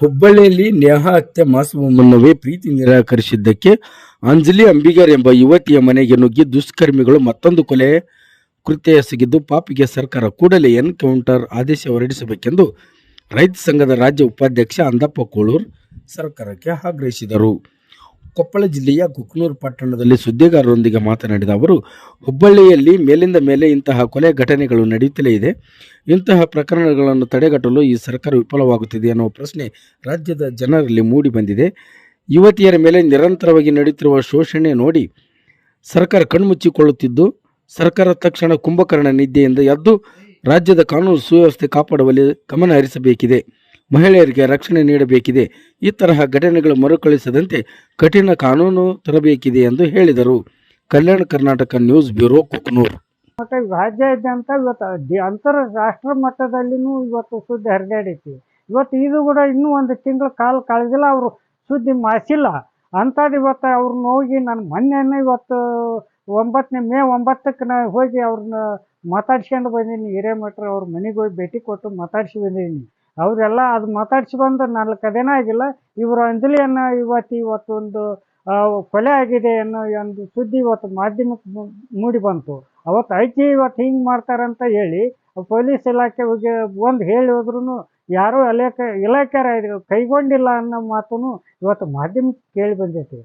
ಹುಬ್ಬಳ್ಳಿಯಲ್ಲಿ ನೇಹಾ ಹತ್ಯೆ ಮಾಸುವ ಪ್ರೀತಿ ನಿರಾಕರಿಸಿದ್ದಕ್ಕೆ ಅಂಜಲಿ ಅಂಬಿಗರ್ ಎಂಬ ಯುವತಿಯ ಮನೆಗೆ ನುಗ್ಗಿ ದುಷ್ಕರ್ಮಿಗಳು ಮತ್ತೊಂದು ಕೊಲೆ ಕೃತ್ಯ ಎಸಗಿದ್ದು ಪಾಪಿಗೆ ಸರ್ಕಾರ ಕೂಡಲೇ ಎನ್ಕೌಂಟರ್ ಆದೇಶ ಹೊರಡಿಸಬೇಕೆಂದು ರೈತ ಸಂಘದ ರಾಜ್ಯ ಉಪಾಧ್ಯಕ್ಷ ಅಂದಪ್ಪ ಕೋಳೂರ್ ಸರ್ಕಾರಕ್ಕೆ ಆಗ್ರಹಿಸಿದರು. ಕೊಪ್ಪಳ ಜಿಲ್ಲೆಯ ಕುಕ್ನೂರು ಪಟ್ಟಣದಲ್ಲಿ ಸುದ್ದಿಗಾರರೊಂದಿಗೆ ಮಾತನಾಡಿದ ಅವರು, ಹುಬ್ಬಳ್ಳಿಯಲ್ಲಿ ಮೇಲಿಂದ ಮೇಲೆ ಇಂತಹ ಕೊಲೆ ಘಟನೆಗಳು ನಡೆಯುತ್ತಲೇ ಇದೆ. ಇಂತಹ ಪ್ರಕರಣಗಳನ್ನು ತಡೆಗಟ್ಟಲು ಈ ಸರ್ಕಾರ ವಿಫಲವಾಗುತ್ತಿದೆ ಅನ್ನುವ ಪ್ರಶ್ನೆ ರಾಜ್ಯದ ಜನರಲ್ಲಿ ಮೂಡಿ ಬಂದಿದೆ. ಯುವತಿಯರ ಮೇಲೆ ನಿರಂತರವಾಗಿ ನಡೆಯುತ್ತಿರುವ ಶೋಷಣೆ ನೋಡಿ ಸರ್ಕಾರ ಕಣ್ಮುಚ್ಚಿಕೊಳ್ಳುತ್ತಿದ್ದು, ಸರ್ಕಾರ ತಕ್ಷಣ ಕುಂಭಕರ್ಣ ನಿದ್ದೆಯಿಂದ ಎದ್ದು ರಾಜ್ಯದ ಕಾನೂನು ಸುವ್ಯವಸ್ಥೆ ಕಾಪಾಡುವಲ್ಲಿ ಗಮನ ಹರಿಸಬೇಕಿದೆ ಮಹಿಳೆಯರಿಗೆ ರಕ್ಷಣೆ ನೀಡಬೇಕಿದೆ. ಈ ತರಹ ಘಟನೆಗಳು ಮರುಕಳಿಸದಂತೆ ಕಠಿಣ ಕಾನೂನು ತರಬೇಕಿದೆ ಎಂದು ಹೇಳಿದರು. Kalyana Karnataka news bureau Kuknoor. ಮತ್ತು ರಾಜ್ಯಾದ್ಯಂತ ಇವತ್ತು ಅಂತಾರಾಷ್ಟ್ರ ಮಟ್ಟದಲ್ಲಿನೂ ಇವತ್ತು ಸುದ್ದಿ ಹರಿದಾಡೈತಿ. ಇವತ್ತು ಇದು ಕೂಡ ಇನ್ನೂ ಒಂದು ತಿಂಗಳ ಕಾಲ ಕಳೆದಿಲ್ಲ, ಅವರು ಸುದ್ದಿ ಮಾಡಿಸಿಲ್ಲ. ಅಂಥದ್ದು ಇವತ್ತು ಅವ್ರನ್ನ ಹೋಗಿ ನಾನು ಮೊನ್ನೆನೇ ಇವತ್ತು ಒಂಬತ್ತನೇ, ಮೇ ಒಂಬತ್ತಕ್ಕೆ ನಾ ಹೋಗಿ ಅವ್ರನ್ನ ಮಾತಾಡ್ಸ್ಕೊಂಡು ಬಂದೀನಿ. ಹಿರೇಮಠರು ಅವ್ರ ಮನೆಗೆ ಹೋಗಿ ಭೇಟಿ ಕೊಟ್ಟು ಮಾತಾಡ್ಸಿ ಬಂದೀನಿ. ಅವರೆಲ್ಲ ಅದು ಮಾತಾಡ್ಸಿ ಬಂದು ನಾಲ್ಕು ದಿನ ಆಗಿಲ್ಲ. ಇವರು ಅಂಜಲಿಯನ್ನು ಇವತ್ತು ಇವತ್ತೊಂದು ಕೊಲೆ ಆಗಿದೆ ಅನ್ನೋ ಒಂದು ಸುದ್ದಿ ಇವತ್ತು ಮಾಧ್ಯಮಕ್ಕೆ ಮೂಡಿ ಬಂತು. ಅವತ್ತು ಐತಿ ಇವತ್ತು ಹಿಂಗೆ ಮಾಡ್ತಾರಂತ ಹೇಳಿ ಪೊಲೀಸ್ ಇಲಾಖೆ ಒಂದು ಹೇಳಿ ಹೋದ್ರೂ ಯಾರೂ ಇಲಾಖೆ ಇಲಾಖೆ ಕೈಗೊಂಡಿಲ್ಲ ಅನ್ನೋ ಮಾತನ್ನು ಇವತ್ತು ಮಾಧ್ಯಮಕ್ಕೆ ಕೇಳಿ ಬಂದೈತಿ.